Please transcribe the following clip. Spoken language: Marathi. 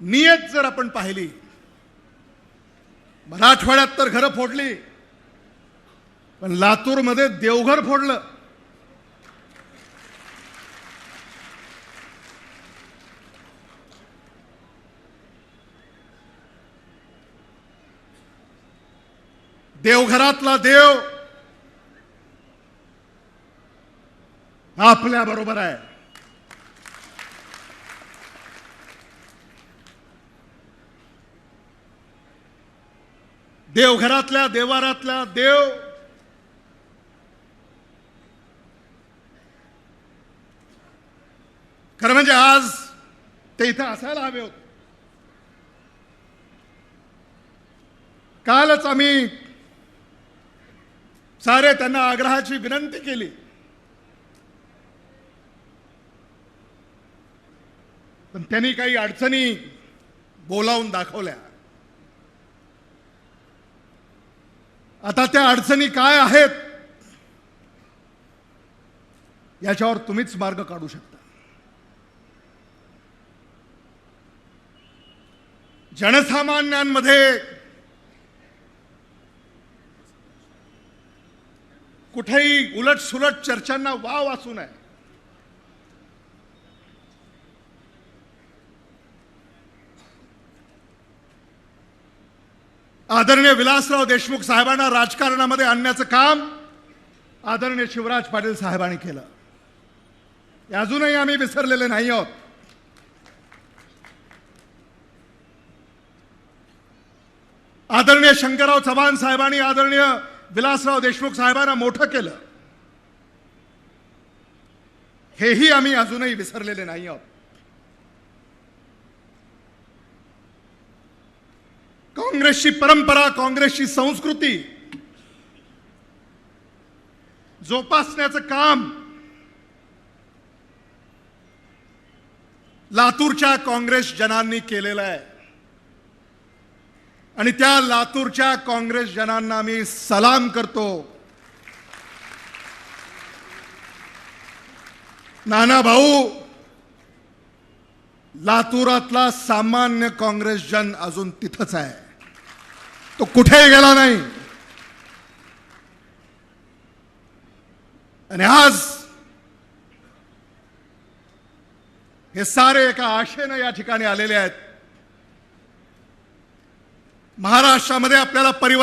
नियत जर आपण पाहिली मराठवाड्यात तर घरं फोडली पण लातूरमध्ये देवघर फोडलं. देवघरातला देव आपल्या बरोबर आहे. देवघरातल्या देवारातल्या देव. खरं म्हणजे आज ते इथं असायला हवे होते. कालच आम्ही सारे त्यांना आग्रहाची विनंती केली. पण त्यांनी काही अडचणी बोलावून दाखवल्या. आता त्या अडचणी काय आहेत? याच्यावर तुम्हीच मार्ग काढू शकता. जनसामान्यांमध्ये कुठेही उलट सुलट चर्चांना वाव असू नये. आदरणीय विलासराव देशमुख साहेबांना राजकारणामध्ये आणण्याचं काम आदरणीय शिवराज पाटील साहेबांनी केलं. अजूनही आम्ही विसरलेले नाही आहोत. आदरणीय शंकरराव चव्हाण साहेबांनी आदरणीय विलासराव देशमुख साहेबांना मोठं केलं. हेही आम्ही अजूनही विसरलेले नाही आहोत. काँग्रेसची परंपरा काँग्रेसची संस्कृती जोपासण्याचं काम लातूरच्या काँग्रेस जनांनी केलेलं आहे. आणि त्या लातूरच्या काँग्रेस जनांना मी सलाम करतो. नाना भाऊ लातूरातला सामान्य काँग्रेस जन अजून तिथंच आहे. तो कुठेही गेला नाही. आणि आज हे सारे एका आशेनं या ठिकाणी आलेले आहेत. महाराष्ट्रामध्ये आपल्याला परिवर्तन